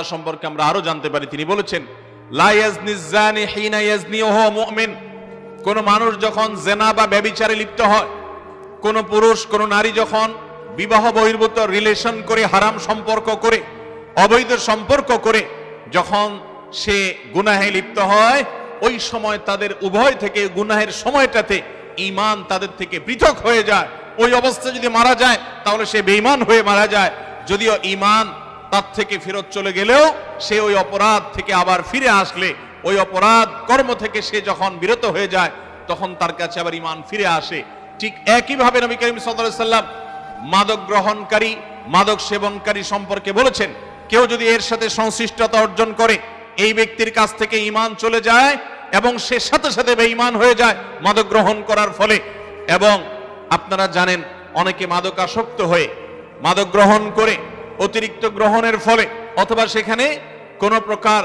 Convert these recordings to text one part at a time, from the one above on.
বার্তা সম্পর্কে আমরা আরও জানতে পারি। তিনি বলেছেন কোন মানুষ যখন জেনা বা ব্যভিচারে লিপ্ত হয়, কোন পুরুষ, কোন নারী যখন বিবাহ বহির্ভূত রিলেশন করে, হারাম সম্পর্ক করে, অবৈধ সম্পর্ক করে, যখন সে গুনাহে লিপ্ত হয়, ওই সময় তাদের উভয় থেকে, গুনাহের সময়টাতে ঈমান তাদের থেকে পৃথক হয়ে যায়। ওই অবস্থা যদি মারা যায়, তাহলে সে বেঈমান হয়ে মারা যায়। যদিও ঈমান তার থেকে ফেরত চলে গেলেও সে ওই অপরাধ থেকে আবার ফিরে আসলে। ওই অপরাধ কর্ম থেকে সে যখন বিরত হয়ে যায়, তখন তার কাছে আবার ঈমান ফিরে আসে। ঠিক একইভাবে নবী করিম সাল্লাম মাদক গ্রহণকারী, মাদক সেবনকারী সম্পর্কে বলেছেন, কেউ যদি এর সাথে সংশ্লিষ্টতা অর্জন করে, এই ব্যক্তির কাছ থেকে ঈমান চলে যায় এবং সে সাথে সাথে বেঈমান হয়ে যায়, মাদক গ্রহণ করার ফলে। এবং আপনারা জানেন, অনেকে মাদক আসক্ত হয়ে মাদক গ্রহণ করে অতিরিক্ত গ্রহণের ফলে, অথবা সেখানে কোনো প্রকার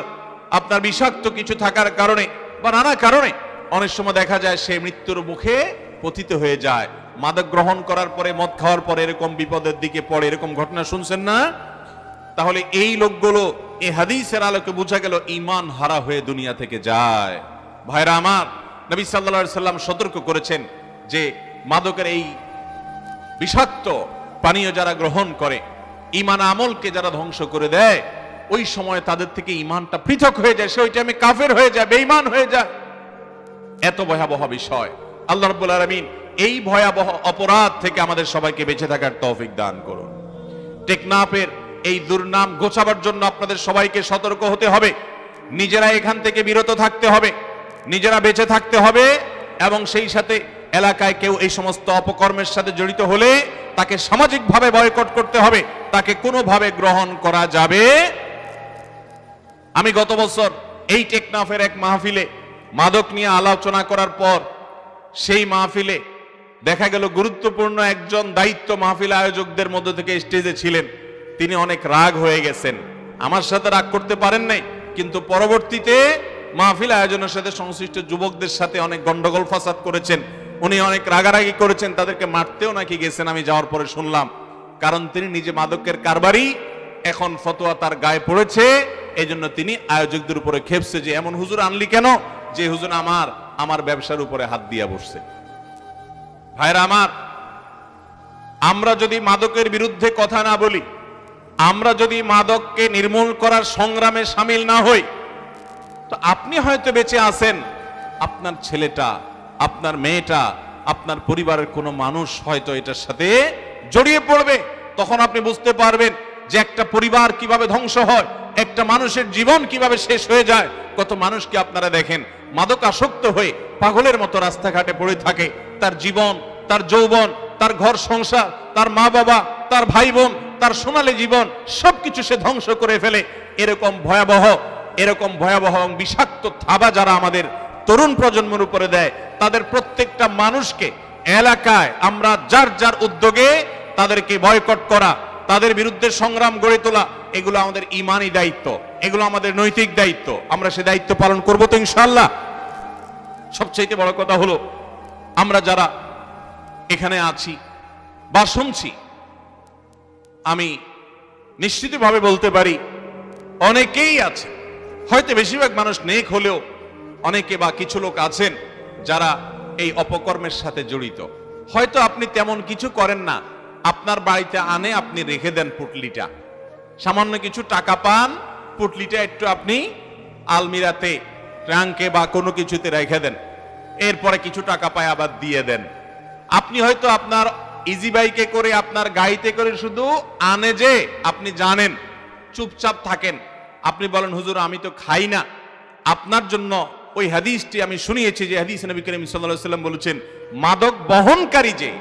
আপনার বিষাক্ত কিছু থাকার কারণে বা নানা কারণে অনেক সময় দেখা যায় সে মৃত্যুর মুখে পতিত হয়ে যায়। মাদক গ্রহণ করার পরে, মদ খাওয়ার পরে এরকম বিপদের দিকে পড়ে, এরকম ঘটনা শুনছেন না? তাহলে এই লোকগুলো, এই হাদিসের আলোকে বোঝা গেল ইমান হারা হয়ে দুনিয়া থেকে যায়। ভাইরা আমার, নবী সাল্লা সাল্লাম সতর্ক করেছেন যে, মাদকের এই বিষাক্ত পানীয় যারা গ্রহণ করে ইমান আমলকে যারা ধ্বংস করে দেয়, ওই সময় তাদের থেকে ইমানটা পৃথক হয়ে যায়। সে ওই টাইমে কাফের হয়ে যায়, বেঈমান হয়ে যায়। এত ভয়াবহ বিষয়। আল্লাহ রাব্বুল আলামিন এই ভয়াবহ অপরাধ থেকে আমাদের সবাইকে বেঁচে থাকার তৌফিক দান করুন। টেকনাফের এই দুর্নাম গোছাবার জন্য আপনাদের সবাইকে সতর্ক হতে হবে। নিজেরা এখান থেকে বিরত থাকতে হবে। নিজেরা বেঁচে থাকতে হবে এবং সেই সাথে এলাকায় কেউ এই সমস্ত অপকর্মের সাথে জড়িত হলে তাকে সামাজিকভাবে বয়কট করতে হবে, তাকে কোনোভাবে গ্রহণ করা যাবে। আমি গত বছর এই টেকনাফের এক মাহফিলে মাদক নিয়ে আলোচনা করার পর সেই মাহফিলে দেখা গেল গুরুত্বপূর্ণ একজন দায়িত্ব মাহফিল আয়োজকদের মধ্য থেকে স্টেজে ছিলেন। তিনি অনেক রাগ হয়ে গেছেন। আমার সাথে রাগ করতে পারেন নাই, কিন্তু পরবর্তীতে মাহফিল আয়োজনের সাথে সংশ্লিষ্ট যুবকদের সাথে অনেক গন্ডগোল ফাসাদ করেছেন। উনি অনেক রাগারাগি করেছেন, তাদেরকে মারতেও নাকি গেছেন, আমি যাওয়ার পরে শুনলাম। কারণ তিনি নিজে মাদকের কারবারই এখন ফতোয়া তার গায়ে পড়েছে এই জন্য তিনি আয়োজকদের উপরে খেপছে যে, এমন হুজুর আনলি কেন? যে হুজুর আমার আমার ব্যবসার উপরে হাত দিয়া বসছে। ভাইরা আমার, আমরা যদি মাদকের বিরুদ্ধে কথা না বলি, আমরা যদি মাদককে নির্মূল করার সংগ্রামে সামিল না হই, তো আপনি হয়তো বেঁচে আছেন, আপনার ছেলেটা আপনার মেয়েটা, আপনার পরিবারের কোনো মানুষ হয়তো এটার সাথে জড়িয়ে পড়বে। তখন আপনি বুঝতে পারবেন যে একটা পরিবার কীভাবে ধ্বংস হয়, একটা মানুষের জীবন কীভাবে শেষ হয়ে যায়। কত মানুষকে আপনারা দেখেন মাদক আসক্ত হয়ে পাগলের মতো রাস্তাঘাটে পড়ে থাকে। তার জীবন, তার যৌবন, তার ঘর সংসার, তার মা বাবা, তার ভাই বোন, তার সোনালী জীবন, সবকিছু সে ধ্বংস করে ফেলে। এরকম ভয়াবহ এরকম ভয়াবহ এবং বিষাক্ত থাবা যারা আমাদের তরুণ প্রজন্মের উপরে দেয়। তাদের প্রত্যেকটা মানুষকে এলাকায় আমরা যার যার উদ্যোগে তাদেরকে বয়কট করা, তাদের বিরুদ্ধে সংগ্রাম গড়ে তোলা, এগুলো আমাদের ইমানি দায়িত্ব, এগুলো আমাদের নৈতিক দায়িত্ব, আমরা সে দায়িত্ব পালন করব তো ইনশাল্লাহ সবচাইতে বড় কথা হলো, আমরা যারা এখানে আছি বা শুনছি, আমি নিশ্চিতভাবে বলতে পারি, অনেকেই আছে, হয়তো বেশিরভাগ মানুষ নেক হলেও অনেকে বা কিছু লোক আছেন যারা এই অপকর্মের সাথে জড়িত। হয়তো আপনি তেমন কিছু করেন না। আপনার বাড়িতে আনে, আপনি রেখে দেন পুটলিটা। সামান্য কিছু টাকা পান, পুটলিটা একটু আপনি আলমিরাতে, ট্রাঙ্কে বা কোনো কিছুতে রেখে দেন। এরপরে কিছু টাকা পায়, আবার দিয়ে দেন। আপনি হয়তো আপনার ইজি বাইকে করে, আপনার গাড়িতে করে শুধু আনে যে, আপনি জানেন, চুপচাপ থাকেন। আপনি বলেন, হুজুর, আমি তো খাই না। আপনার জন্য ওই হাদিসটি আমি শুনিয়েছি যে হাদিস নবী করিম সাল্লাল্লাহু সাল্লাম বলেছেন, মাদক বহনকারী যে,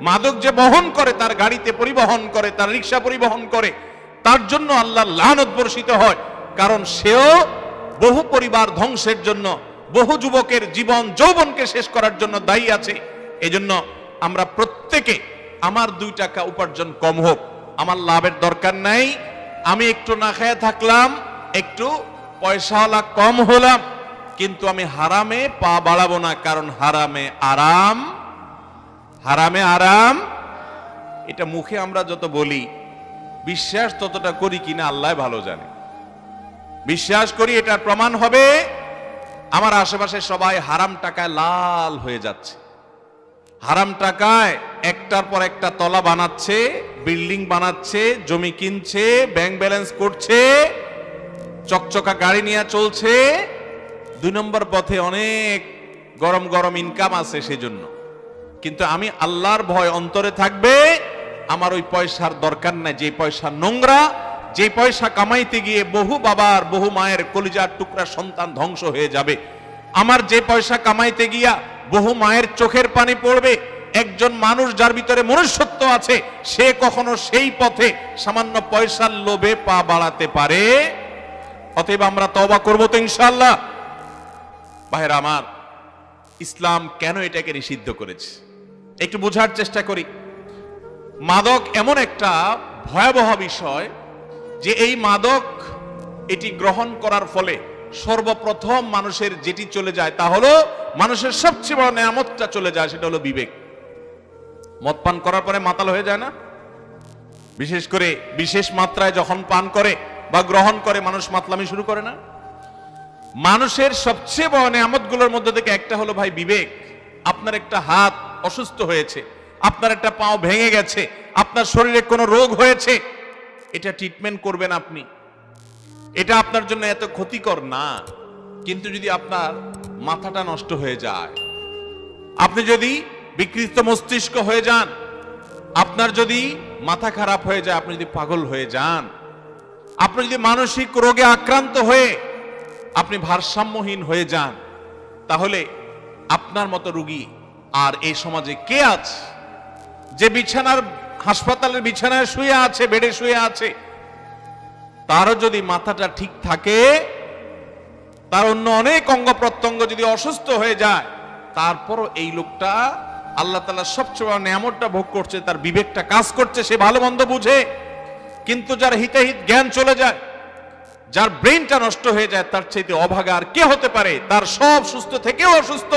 মাদক যে বহন করে, তার গাড়িতে পরিবহন করে, তার রিক্সা পরিবহন করে, তার জন্য আল্লাহ লানত হয়। কারণ সেও বহু পরিবার ধ্বংসের জন্য, বহু যুবকের জীবন, যৌবনকে শেষ করার জন্য দায়ী আছে। এজন্য আমরা প্রত্যেকে আমার দুই টাকা উপার্জন কম হোক। আমার লাভের দরকার নাই। আমি একটু না খেয়ে থাকলাম, একটু পয়সাওয়ালা কম হলাম। কিন্তু আমি হারামে পা বাড়াবো না, কারণ হারামে আরাম হারামে আরাম। এটা মুখে আমরা যত বলি, বিশ্বাস ততটা করি কিনা আল্লাহ ভালো জানে। বিশ্বাস করি এটার প্রমাণ হবে, আমার আশেপাশে সবাই হারাম টাকায় লাল হয়ে যাচ্ছে। হারাম টাকায় একটার পর একটা তলা বানাচ্ছে, বিল্ডিং বানাচ্ছে, জমি কিনছে, ব্যাংক ব্যালেন্স করছে, চকচকা গাড়ি নিয়ে চলছে দুই নম্বর পথে অনেক গরম গরম ইনকাম আছে সেজন্য। কিন্তু আমি আল্লাহর ভয় অন্তরে থাকবে, আমার ওই পয়সার দরকার নাই। যে পয়সা নোংরা, যে পয়সা কামাইতে গিয়ে বহু বাবার, বহু মায়ের কলিজার টুকরা সন্তান ধ্বংস হয়ে যাবে। আমার যে পয়সা কামাইতে গিয়া বহু মায়ের চোখের পানি পড়বে, একজন মানুষ যার ভিতরে মনুষ্যত্ব আছে, সে কখনো সেই পথে সামান্য পয়সার লোভে পা বাড়াতে পারে? অতএব আমরা তবা করব তো ইনশাল্লাহ ভাইরা আমার, ইসলাম কেন এটাকে নিষিদ্ধ করেছে? একটু বোঝার চেষ্টা করি। মাদক এমন একটা ভয়াবহ বিষয় যে এই মাদক এটি গ্রহণ করার ফলে সর্বপ্রথম মানুষের যেটি চলে যায় তা হলো মানুষের সবচেয়ে বড় নেয়ামতটা চলে যায়, সেটা হলো বিবেক। মদ পান করার পরে মাতাল হয়ে যায় না? বিশেষ করে বিশেষ মাত্রায় যখন পান করে বা গ্রহণ করে, মানুষ মাতলামি শুরু করে না? মানুষের সবচেয়ে বড় নিয়ামতগুলোর মধ্যে থেকে একটা হলো ভাই বিবেক। আপনার একটা হাত অসুস্থ হয়েছে, আপনার একটা পাও ভেঙে গেছে, আপনার শরীরে কোনো রোগ হয়েছে, এটা ট্রিটমেন্ট করবেন আপনি। এটা আপনার জন্য এত ক্ষতিকর না। কিন্তু যদি আপনার মাথাটা নষ্ট হয়ে যায়, আপনি যদি বিকৃত মস্তিষ্ক হয়ে যান, আপনার যদি মাথা খারাপ হয়ে যায়, আপনি যদি পাগল হয়ে যান, আপনি যদি মানসিক রোগে আক্রান্ত হয়ে আপনি ভারসাম্যহীন হয়ে যান, তাহলে আপনার মতো রুগী আর এই সমাজে কে আছে? যে বিছানার, হাসপাতালের বিছানায় শুয়ে আছে, বেডে শুয়ে আছে, তারও যদি মাথাটা ঠিক থাকে, তার অন্য অনেক অঙ্গ প্রত্যঙ্গ যদি অসুস্থ হয়ে যায়, তারপরও এই লোকটা আল্লাহ তালা সবচেয়ে নিয়ামতটা ভোগ করছে, তার বিবেকটা কাজ করছে, সে ভালো মন্দ বুঝে, কিন্তু যার হিতাহিত জ্ঞান চলে যায় যার ব্রেনটা নষ্ট হয়ে যায়, তার চাইতে অভাগা আর কে হতে পারে? তার সব সুস্থ থেকেও অসুস্থ।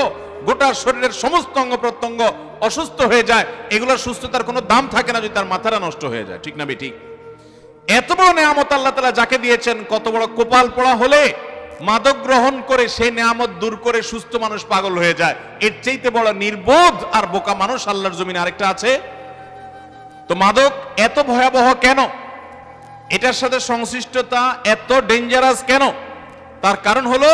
গোটা শরীরের সমস্ত অঙ্গ প্রত্যঙ্গ অসুস্থ হয়ে যায়। এগুলোর সুস্থতার কোনো দাম থাকে না যদি তার মাথাটা নষ্ট হয়ে যায়। ঠিক না বে ঠিক এত বড় নেয়ামত আল্লাহ তালা যাকে দিয়েছেন, কত বড় কোপাল পড়া হলে মাদক গ্রহণ করে সেই নেয়ামত দূর করে সুস্থ মানুষ পাগল হয়ে যায়। এর চাইতে বড় নির্বোধ আর বোকা মানুষ আল্লাহর জমিনে আরেকটা আছে। তো মাদক এত ভয়াবহ কেন? এটার সাথে সংশ্লিষ্টতা এত ডেঞ্জারাস কেন? তার কারণ হলো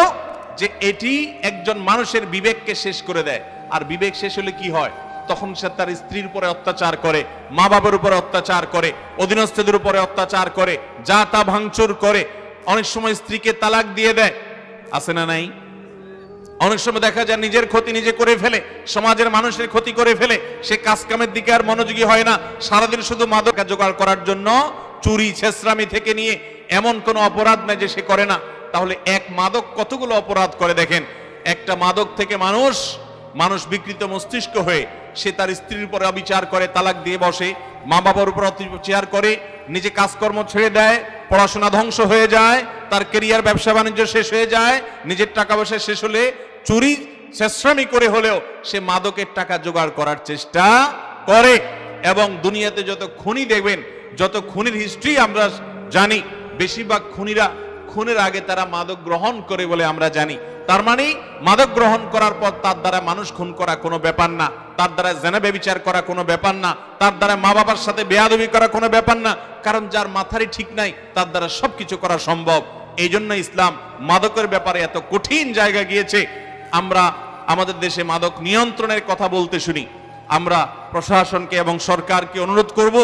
যে এটি একজন মানুষের বিবেককে শেষ করে দেয়। আর বিবেক শেষ হলে কি হয়? তখন সে তার স্ত্রীর উপরে অত্যাচার করে মা বাবার উপরে অত্যাচার করে, অধীনস্থদের উপরে অত্যাচার করে, যা তা ভাঙচুর করে। অনেক সময় স্ত্রীকে তালাক দিয়ে দেয়। আছে না নাই? অনেক সময় দেখা যায় নিজের ক্ষতি নিজে করে ফেলে, সমাজের মানুষের ক্ষতি করে ফেলে। সে কাজ কামের দিকে আর মনোযোগী হয় না। সারাদিন শুধু মাদক জোগাড় করার জন্য চুরি ছেসরামি থেকে নিয়ে এমন কোনো অপরাধ নাই যে সে করে না। তাহলে এক মাদক কতগুলো অপরাধ করে দেখেন? একটা মাদক থেকে মানুষ মানুষ বিকৃত মস্তিষ্ক হয়ে সে তার স্ত্রীর উপরে অবিচার করে, তালাক দিয়ে বসে মা বাবার উপর অত্যাচার করে, নিজে কাজকর্ম ছেড়ে দেয়, পড়াশোনা ধ্বংস হয়ে যায়, তার কেরিয়ার ব্যবসা বাণিজ্য শেষ হয়ে যায়, নিজের টাকা পয়সা শেষ হলে চুরি শেষরামি করে হলেও সে মাদকের টাকা জোগাড় করার চেষ্টা করে। এবং দুনিয়াতে যত খুনি দেখবেন, যত খুনির হিস্ট্রি আমরা জানি, বেশিরভাগ খুনিরা, খুনের আগে তারা মাদক গ্রহণ করে বলে আমরা জানি। তার মানে মাদক গ্রহণ করার পর তার দ্বারা মানুষ খুন করা কোনো ব্যাপার না, তার দ্বারা জেনা ব্যবিচার করা কোনো ব্যাপার না, তার দ্বারা মা বাবার সাথে বেয়াদবি করা কোনো ব্যাপার না, কারণ যার মাথারই ঠিক নাই, তার দ্বারা সবকিছু করা সম্ভব। এই জন্য ইসলাম মাদকের ব্যাপারে এত কঠিন জায়গা গিয়েছে। আমরা আমাদের দেশে মাদক নিয়ন্ত্রণের কথা বলতে শুনি। আমরা প্রশাসনকে এবং সরকারকে অনুরোধ করব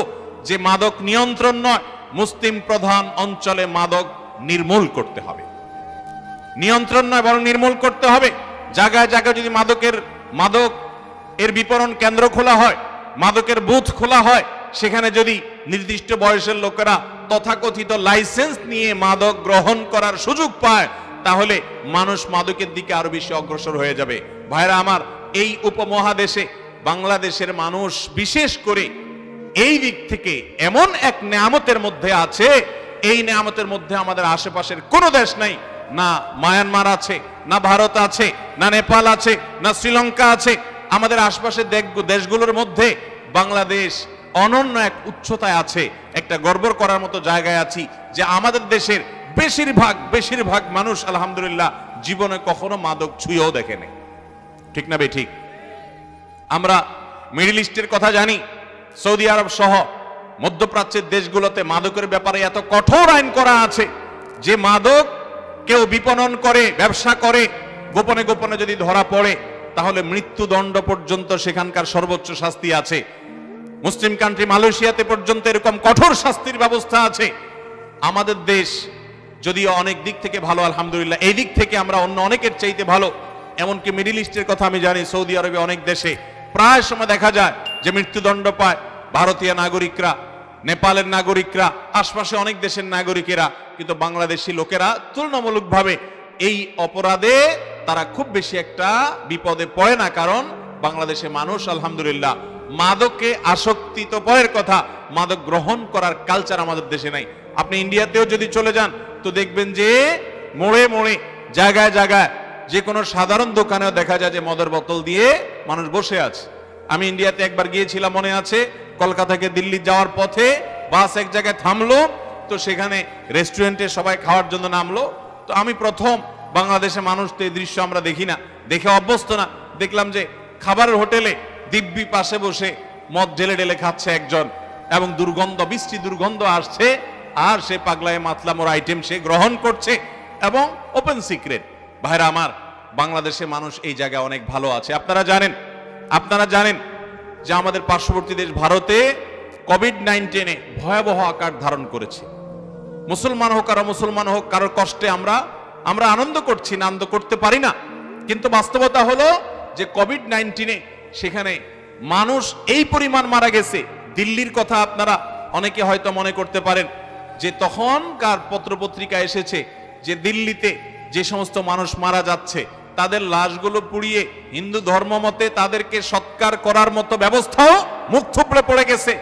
যে মাদক নিয়ন্ত্রণ নয়, মুসলিম প্রধান অঞ্চলে মাদক নির্মূল করতে হবে। নিয়ন্ত্রণ নয়, বরং নির্মূল করতে হবে। জায়গায় জায়গায় যদি মাদকের, মাদক এর বিপণন কেন্দ্র খোলা হয়, মাদকের বুথ খোলা হয়, সেখানে যদি নির্দিষ্ট বয়সের লোকেরা তথাকথিত লাইসেন্স নিয়ে মাদক গ্রহণ করার সুযোগ পায়, তাহলে মানুষ মাদকের দিকে আরও বেশি অগ্রসর হয়ে যাবে। ভাইরা আমার, এই উপমহাদেশে বাংলাদেশের মানুষ বিশেষ করে এই দিক থেকে এমন এক নেয়ামতের মধ্যে আছে, এই নেয়ামতের মধ্যে আমাদের আশেপাশের কোনো দেশ নাই। না মায়ানমার আছে, না ভারত আছে, না নেপাল আছে, না শ্রীলঙ্কা আছে। আমাদের আশপাশের দেশগুলোর মধ্যে বাংলাদেশ অনন্য এক উচ্চতায় আছে, একটা গর্ব করার মতো জায়গায় আছি যে আমাদের দেশের বেশিরভাগ বেশিরভাগ মানুষ আলহামদুলিল্লাহ জীবনে কখনো মাদক ছুঁয়েও দেখেনি ঠিক না বে ঠিক? আমরা মিডিল ইস্টের কথা জানি, সৌদি আরব সহ মধ্যপ্রাচ্যের দেশগুলোতে মাদকের ব্যাপারে এত কঠোর আইন করা আছে যে মাদক কেউ বিপণন করে, ব্যবসা করে, গোপনে গোপনে যদি ধরা পড়ে, তাহলে মৃত্যুদণ্ড পর্যন্ত সেখানকার সর্বোচ্চ শাস্তি আছে। মুসলিম কান্ট্রি মালয়েশিয়াতে পর্যন্ত এরকম কঠোর শাস্তির ব্যবস্থা আছে। আমাদের দেশ যদিও অনেক দিক থেকে ভালো, আলহামদুলিল্লাহ, এই দিক থেকে আমরা অন্য অনেকের চাইতে ভালো। এমনকি মিডিল ইস্টের কথা আমি জানি, সৌদি আরবে অনেক দেশে প্রায় সময় দেখা যায় যে মৃত্যুদণ্ড পায় ভারতীয় নাগরিকরা, নেপালের নাগরিকরা, আশপাশে অনেক দেশের নাগরিকেরা, কিন্তু বাংলাদেশি লোকেরা তুলনামূলকভাবে এই অপরাধে তারা খুব বেশি একটা বিপদে পড়ে না, কারণ বাংলাদেশে মানুষ, আলহামদুলিল্লাহ, মাদকে আসক্তি তো পরের কথা, মাদক গ্রহণ করার কালচার আমাদের দেশে নাই। আপনি ইন্ডিয়াতেও যদি চলে যান, তো দেখবেন যে মোড়ে মোড়ে, জায়গায় জায়গায় যে কোনো সাধারণ দোকানেও দেখা যায় যে মদের বোতল দিয়ে মানুষ বসে আছে। আমি ইন্ডিয়াতে একবার গিয়েছিলাম, মনে আছে? কলকাতা থেকে দিল্লি যাওয়ার পথে বাস এক জায়গায় থামলো, তো সেখানে রেস্টুরেন্টে সবাই খাওয়ার জন্য নামলো। তো আমি প্রথম বাংলাদেশে মানুষ তো এই দৃশ্য আমরা দেখি না। দেখে অভ্যস্ত না। দেখলাম যে খাবারের হোটেলে দিব্যি পাশে বসে মদ ঢেলে ঢেলে খাচ্ছে একজন এবং দুর্গন্ধ বৃষ্টি দুর্গন্ধ আসছে। আর সে পাগলায় মাতলামোর আইটেম সে গ্রহণ করছে এবং ওপেন সিক্রেট ভাইরা আমার, বাংলাদেশে মানুষ এই জায়গায় অনেক ভালো আছে। আপনারা জানেন আপনারা জানেন যে আমাদের পার্শ্ববর্তী দেশ ভারতে কোভিড নাইন্টিনে ভয়াবহ আকার ধারণ করেছে। মুসলমান হোক আর মুসলমান হোক, কারোর কষ্টে আমরা আমরা আনন্দ করছি, না আনন্দ করতে পারি না। কিন্তু বাস্তবতা হলো যে কোভিড নাইন্টিনে সেখানে মানুষ এই পরিমাণ মারা গেছে। দিল্লির কথা আপনারা অনেকে হয়তো মনে করতে পারেন যে তখনকার পত্রপত্রিকা এসেছে যে দিল্লিতে যে সমস্ত মানুষ মারা যাচ্ছে, তাদের লাশগুলো পুড়িয়ে হিন্দু ধর্ম মতে তাদেরকে সৎকার করার মতো ব্যবস্থাও মুখ থুবড়ে পড়ে গেছে।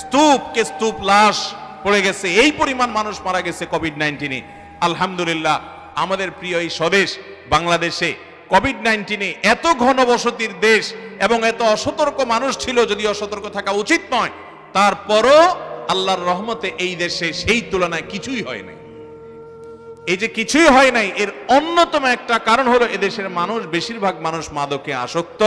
স্তূপ কে স্তূপ লাশ পড়ে গেছে। এই পরিমাণ মানুষ মারা গেছে কোভিড নাইন্টিনে আলহামদুলিল্লাহ, আমাদের প্রিয় এই স্বদেশ বাংলাদেশে কোভিড নাইন্টিনে এত ঘনবসতির দেশ এবং এত অসতর্ক মানুষ ছিল যদি অসতর্ক থাকা উচিত নয়, তারপরও আল্লাহর রহমতে এই দেশে সেই তুলনায় কিছুই হয় নাই। এই যে কিছুই হয় নাই, এর অন্যতম একটা কারণ হলো এদেশের মানুষ, বেশিরভাগ মানুষ মাদকে আসক্ত।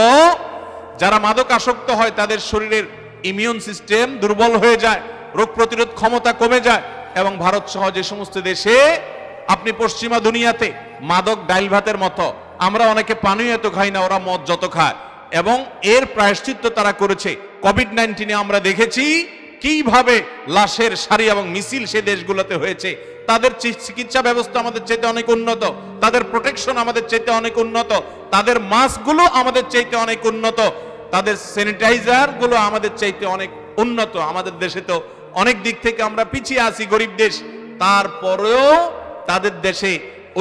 যারা মাদক আসক্ত হয়, তাদের শরীরের ইমিউন সিস্টেম দুর্বল হয়ে যায়, রোগ প্রতিরোধ ক্ষমতা কমে যায় এবং ভারত সহ যে সমস্ত দেশে আপনি পশ্চিমা দুনিয়াতে মাদক ডাইল ভাতের মতো, আমরা অনেকে পানীয় এত খাই না, ওরা মদ যত খায়। এবং এর প্রায়শ্চিত্ত তারা করেছে। কোভিড নাইন্টিনে আমরা দেখেছি কীভাবে লাশের সারি এবং মিছিল সে দেশগুলোতে হয়েছে। তাদের চিকিৎসা ব্যবস্থা আমাদের চাইতে অনেক উন্নত, তাদের প্রোটেকশন আমাদের চাইতে অনেক উন্নত, তাদের মাস্কগুলো আমাদের চাইতে অনেক উন্নত, তাদের স্যানিটাইজারগুলো আমাদের চাইতে অনেক উন্নত, আমাদের দেশে তো অনেক দিক থেকে আমরা পিছিয়ে আছি গরিব দেশ। তারপরেও তাদের দেশে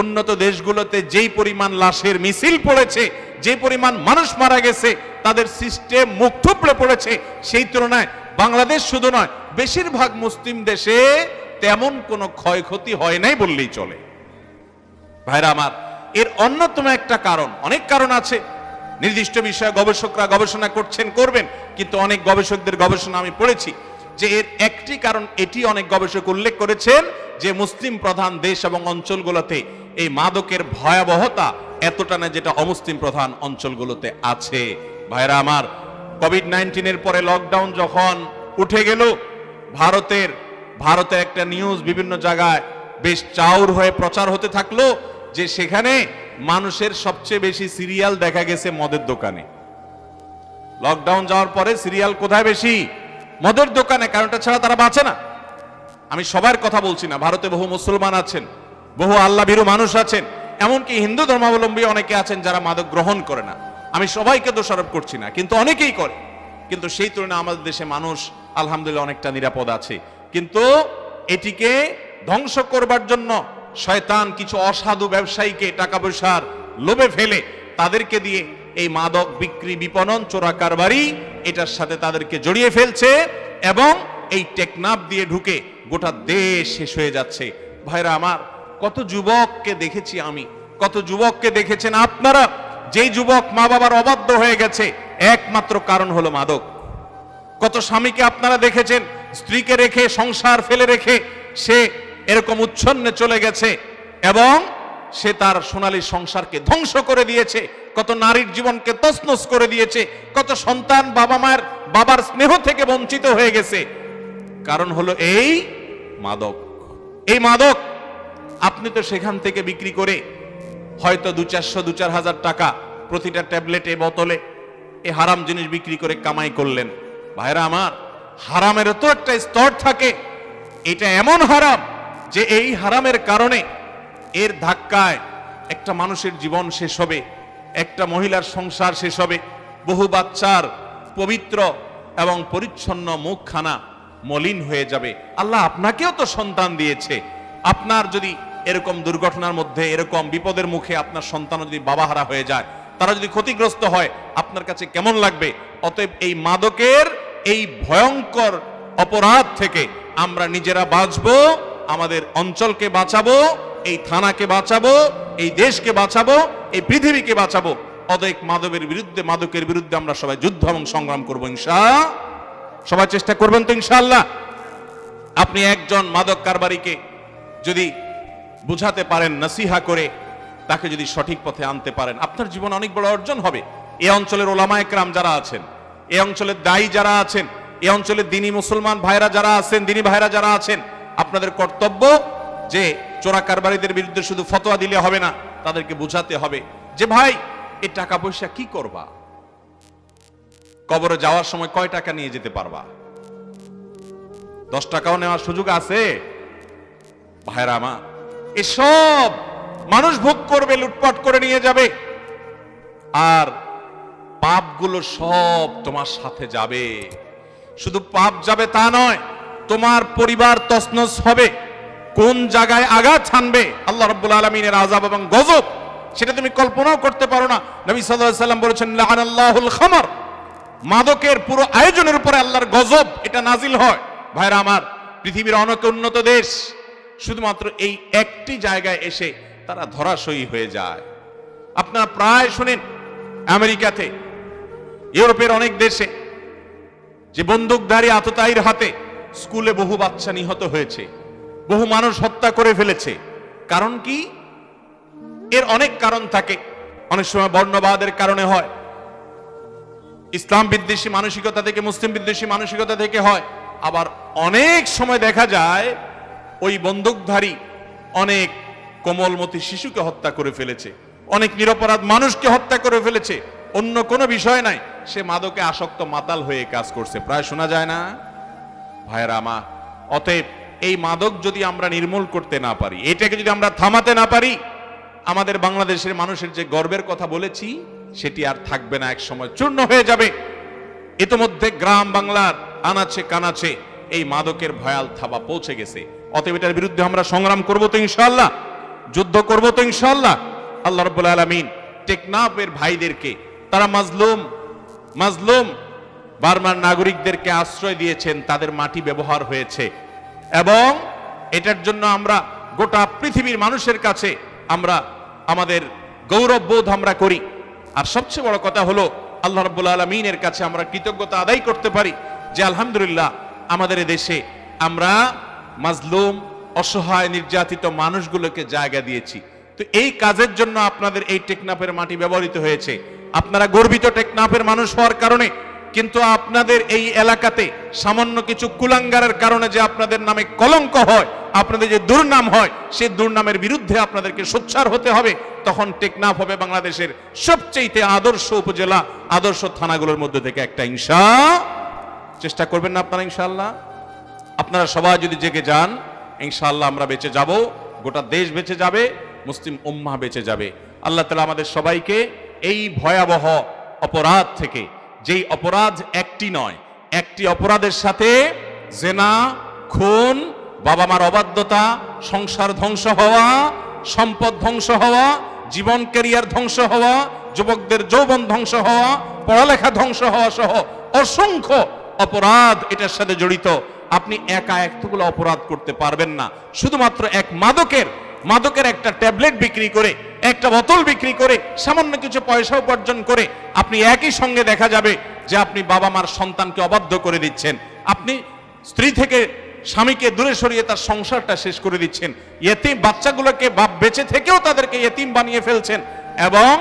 উন্নত দেশগুলোতে যেই পরিমাণ লাশের মিছিল পড়েছে যে পরিমাণ মানুষ মারা গেছে, তাদের সিস্টেম মুখ থুবড়ে পড়েছে। সেই তুলনায় বাংলাদেশ শুধু নয়, বেশিরভাগ মুসলিম দেশে তেমন কোনো ক্ষয়ক্ষতি হয় নাই বললেই চলে। ভাইরা আমার, এর অন্যতম একটা কারণ, অনেক কারণ আছে। নির্দিষ্ট বিষয়ে গবেষকরা গবেষণা করছেন, করবেন, কিন্তু অনেক গবেষকদের গবেষণা আমি পড়েছি যে এর একটি কারণ, এটি অনেক গবেষক উল্লেখ করেছেন যে মুসলিম প্রধান দেশ এবং অঞ্চলগুলোতে এই মাদকের ভয়াবহতা এতটা না যেটা অমুসলিম প্রধান অঞ্চলগুলোতে আছে। ভাইরা আমার কোভিড নাইন্টিনের পরে লকডাউন যখন উঠে গেল, ভারতের ভারতের একটা নিউজ বিভিন্ন জায়গায় বেশ চাউর হয়ে প্রচার হতে থাকল যে সেখানে মানুষের সবচেয়ে বেশি সিরিয়াল দেখা গেছে মদের দোকানে। লকডাউন যাওয়ার পরে সিরিয়াল কোথায় বেশি? মদের দোকানে কারণটা ছাড়া তারা বাঁচে না। আমি সবার কথা বলছি না, ভারতে বহু মুসলমান আছেন, বহু আল্লাহ ভীরু মানুষ আছেন, এমনকি হিন্দু ধর্মাবলম্বী অনেকে আছেন যারা মাদক গ্রহণ করে না। আমি সবাইকে দোষারোপ করছি না, কিন্তু অনেকেই করে। কিন্তু সেই তুলনায় আমাদের দেশে মানুষ আলহামদুলিল্লাহ অনেকটা নিরাপদ আছে। কিন্তু এটিকে ধ্বংস করবার জন্য শয়তান কিছু অসাধু ব্যবসায়ীকে টাকা পয়সার লোভে ফেলে তাদেরকে দিয়ে এই মাদক বিক্রি বিপণন, চোরা কারবারি, এটার সাথে তাদেরকে জড়িয়ে ফেলছে এবং এই টেকনাফ দিয়ে ঢুকে গোটা দেশ শেষ হয়ে যাচ্ছে। ভাইরা আমার, কত যুবককে দেখেছি আমি, কত যুবককে দেখেছেন আপনারা, যেই যুবক মা বাবার অবাধ্য হয়ে গেছে, একমাত্র কারণ হলো মাদক। কত স্বামীকে আপনারা দেখেছেন স্ত্রীকে রেখে, সংসার ফেলে রেখে সে এরকম উচ্ছন্নে চলে গেছে এবং সে তার সোনালী সংসারকে ধ্বংস করে দিয়েছে। কত নারীর জীবনকে তছনছ করে দিয়েছে। কত সন্তান বাবা মায়ের, বাবার স্নেহ থেকে বঞ্চিত হয়ে গেছে। কারণ হলো এই মাদক। এই মাদক আপনি তো সেখান থেকে বিক্রি করে হয়তো দু চারশো, দু চার হাজার টাকা প্রতিটা ট্যাবলেটে, বোতলে এই হারাম জিনিস বিক্রি করে কামাই করলেন। ভাইরা আমার হারামের তো একটা স্তর থাকে। এটা এমন হারাম যে এই হারামের কারণে এর ধাক্কায় একটা মানুষের জীবন শেষ হবে, একটা মহিলার সংসার শেষ হবে, বহু বাচ্চার পবিত্র এবং পরিচ্ছন্ন মুখখানা মলিন হয়ে যাবে। আল্লাহ আপনাকেও তো সন্তান দিয়েছে। আপনার যদি এরকম দুর্ঘটনার মধ্যে, এরকম বিপদের মুখে আপনার সন্তান যদি বাবাহারা হয়ে যায়, তারা যদি ক্ষতিগ্রস্ত হয়, আপনার কাছে কেমন লাগবে? অতএব এই মাদকের এই ভয়ঙ্কর অপরাধ থেকে আমরা নিজেরা বাঁচবো, আমাদের অঞ্চলকে বাঁচাবো, এই থানাকে বাঁচাবো, এই দেশকে বাঁচাবো, এই পৃথিবীকে বাঁচাবো। অতএব মাদকের বিরুদ্ধে মাদকের বিরুদ্ধে আমরা সবাই যুদ্ধ এবং সংগ্রাম করব, ইনশা। সবাই চেষ্টা করবেন তো, ইনশাআল্লাহ। আপনি একজন মাদক কারবারিকে যদি বুঝাতে পারেন, নসিহা করে তাকে যদি সঠিক পথে আনতে পারেন, আপনার জীবন অনেক বড় অর্জন হবে। এ অঞ্চলের ওলামায় ক্রাম যারা আছেন এই অঞ্চলের দায়ী যারা আছেন, এ অঞ্চলের দিনী মুসলমান ভাইরা যারা আছেন, দিনী ভাইরা যারা আছেন, আপনাদের কর্তব্য যে চোরা কারবারিদের বিরুদ্ধে শুধু ফতোয়া দিলে হবে না, তাদেরকে বুঝাতে হবে যে ভাই এই টাকা পয়সা কি করবা? কবরে যাওয়ার সময় কয় টাকা নিয়ে যেতে পারবা? দশ টাকাও নেওয়ার সুযোগ আছে? ভাইরা আমার, এসব মানুষ ভোগ করবে, লুটপাট করে নিয়ে যাবে। আর পাপগুলো সব তোমার সাথে যাবে। শুধু পাপ যাবে তা নয়, তোমার পরিবার তসনস হবে। কোন জায়গায় আঘাত ছানবে আল্লাহ রাব্বুল আলামিনের আযাব এবং গজব, সেটা তুমি কল্পনাও করতে পারো না। নবী আলাইহি সাল্লাম বলেছেন লাআনাল্লাহুল খামার। মাদকের পুরো আয়োজনের উপরে আল্লাহর গজব এটা নাজিল হয়। ভাইরা আমার, পৃথিবীর অনেক উন্নত দেশ, শুধুমাত্র এই একটি জায়গায় এসে তারা ধরাশয়ী হয়ে যায়। আপনারা প্রায় শুনেন, আমেরিকাতে ইউরোপের অনেক দেশে যে বন্দুকধারী আততায়ীর হাতে স্কুলে বহু বাচ্চা নিহত হয়েছে, বহু মানুষ হত্যা করে ফেলেছে। কারণ কি? এর অনেক কারণ থাকে। অনেক সময় বর্ণবাদের কারণে হয়। ইসলাম বিদ্বেষী মানসিকতা থেকে, মুসলিম বিদ্বেষী মানসিকতা থেকে হয়। আবার অনেক সময় দেখা যায়, ওই বন্দুকধারী অনেক কোমলমতি শিশুকে হত্যা করে ফেলেছে। অনেক নিরপরাধ মানুষকে হত্যা করে ফেলেছে। অন্য কোনো বিষয় নাই। সে মাদকে আসক্ত মাতাল হয়ে কাজ করছে। প্রায় শোনা যায় না? ভাইয়েরা আমা অতএব এই মাদক যদি আমরা নির্মূল করতে না পারি, এটাকে যদি আমরা থামাতে না পারি, আমাদের বাংলাদেশের মানুষের যে গর্বের কথা বলেছি, সেটি আর থাকবে না এক সময় চূর্ণ হয়ে যাবে। ইতোমধ্যে গ্রাম বাংলার আনাচে কানাচে এই মাদকের ভয়াল থাবা পৌঁছে গেছে। অতএব এটার বিরুদ্ধে আমরা সংগ্রাম করব তো ইনশাল্লাহ যুদ্ধ করব তো ইনশাল্লাহ আল্লাহ রব্বুল আলমিন টেকনাফের ভাইদেরকে, তারা মাজলুম মাজলুম, বার্মার নাগরিকদেরকে আশ্রয় দিয়েছেন, তাদের মাটি ব্যবহার হয়েছে। এবং এটার জন্য আমরা গোটা পৃথিবীর মানুষের কাছে আমরা আমাদের গৌরব বোধ আমরা করি। আর সবচেয়ে বড় কথা হলো, আল্লাহ রব্বুল আলমিনের কাছে আমরা কৃতজ্ঞতা আদায় করতে পারি যে, আলহামদুলিল্লাহ, আমাদের দেশে আমরা মাজলুম, অসহায়, নির্যাতিত মানুষগুলোকে জায়গা দিয়েছি। তো এই কাজের জন্য আপনাদের এই টেকনাফের মাটি ব্যবহৃত হয়েছে। আপনারা গর্বিত টেকনাফের মানুষ হওয়ার কারণে, কিন্তু আপনাদের এই এলাকাতে সামান্য কিছু কুলাঙ্গারের কারণে যে আপনাদের নামে কলঙ্ক হয়, আপনাদের যে দুর্নাম হয়, সেই দুর্নামের বিরুদ্ধে আপনাদেরকে সোচ্চার হতে হবে। তখন টেকনাফ হবে বাংলাদেশের সবচেয়ে আদর্শ উপজেলা, আদর্শ থানাগুলোর মধ্যে থেকে একটা ইনশা। চেষ্টা করবেন না আপনারা ইনশাল্লাহ আপনারা সবাই যদি জেগে যান, ইনশাআল্লাহ আমরা বেঁচে যাব, গোটা দেশ বেঁচে যাবে। মুসলিম উম্মাহ বেঁচে যাবে। আল্লাহ তালা আমাদের সবাইকে এই ভয়াবহ অপরাধ থেকে, যেই অপরাধ একটি নয়, একটি অপরাধের সাথে জেনা, খুন বাবা মার অবাধ্যতা, সংসার ধ্বংস হওয়া, সম্পদ ধ্বংস হওয়া, জীবন ক্যারিয়ার ধ্বংস হওয়া, যুবকদের যৌবন ধ্বংস হওয়া, পড়ালেখা ধ্বংস হওয়া সহ অসংখ্য অপরাধ এটার সাথে জড়িত। আপনি একা এতগুলো অপরাধ করতে পারবেন না। শুধুমাত্র এক মাদকের মাদকের একটা ট্যাবলেট বিক্রি করে, একটা বোতল বিক্রি করে, সামান্য কিছু পয়সা উপার্জন করে আপনি একই সঙ্গে দেখা যাবে যে আপনি বাবা মার সন্তানকে অবাধ্য করে দিচ্ছেন। আপনি স্ত্রী থেকে স্বামীকে দূরে সরিয়ে তার সংসারটা শেষ করে দিচ্ছেন। এতিম বাচ্চাগুলোকে বাপ বেঁচে থেকেও তাদেরকে এতিম বানিয়ে ফেলছেন এবং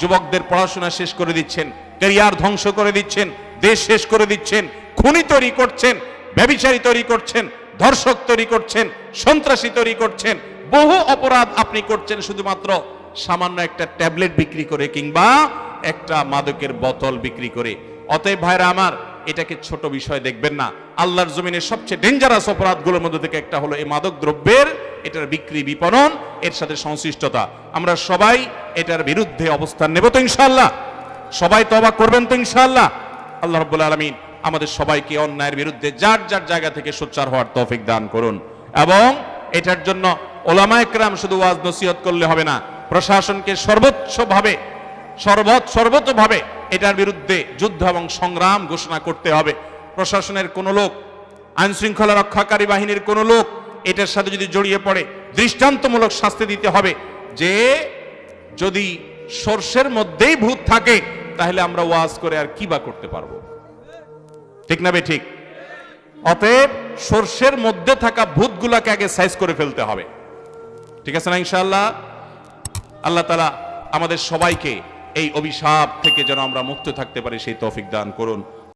যুবকদের পড়াশোনা শেষ করে দিচ্ছেন, ক্যারিয়ার ধ্বংস করে দিচ্ছেন, দেশ শেষ করে দিচ্ছেন, খুনি তৈরি করছেন, ব্যবিচারী তৈরি করছেন, ধর্ষক তৈরি করছেন, সন্ত্রাসী তৈরি করছেন বহু অপরাধ আপনি করছেন শুধুমাত্র সামান্য একটা ট্যাবলেট বিক্রি করে কিংবা একটা মাদকের বোতল বিক্রি করে। অতএব ভাইরা আমার, এটাকে ছোট বিষয় দেখবেন না। আল্লাহর জমিনের সবচেয়ে ডেঞ্জারাস অপরাধগুলোর মধ্যে থেকে একটা হলো এই মাদক দ্রব্যের, এটার বিক্রি বিপণন, এর সাথে সংশ্লিষ্টতা। আমরা সবাই এটার বিরুদ্ধে অবস্থান নেব তো ইনশাআল্লাহ। সবাই তবা করবেন তো ইনশাআল্লাহ। আল্লাহ রাব্বুল আলামিন আমাদের সবাইকে অন্যায়ের বিরুদ্ধে যার যার জায়গা থেকে সোচ্চার হওয়ার তৌফিক দান করুন। এবং এটার জন্য ওলামা একরাম শুধু ওয়াজ নসিহত করলে হবে না, প্রশাসনকে সর্বোচ্চভাবে, সর্বত, সর্বতভাবে এটার বিরুদ্ধে যুদ্ধ এবং সংগ্রাম ঘোষণা করতে হবে। প্রশাসনের কোনো লোক আইন শৃঙ্খলা রক্ষাকারী বাহিনীর কোনো লোক এটার সাথে যদি জড়িয়ে পড়ে, দৃষ্টান্তমূলক শাস্তি দিতে হবে। যে যদি সর্ষের মধ্যেই ভূত থাকে, তাহলে আমরা ওয়াজ করে আর কি বা করতে পারব? ঠিক না বে ঠিক? অতএব সর্ষের মধ্যে থাকা ভূতগুলাকে আগে সাইজ করে ফেলতে হবে। ঠিক আছে না ইনশাল্লাহ আল্লাহ তালা আমাদের সবাইকে এই অভিশাপ থেকে যেন আমরা মুক্ত থাকতে পারি, সেই তৌফিক দান করুন।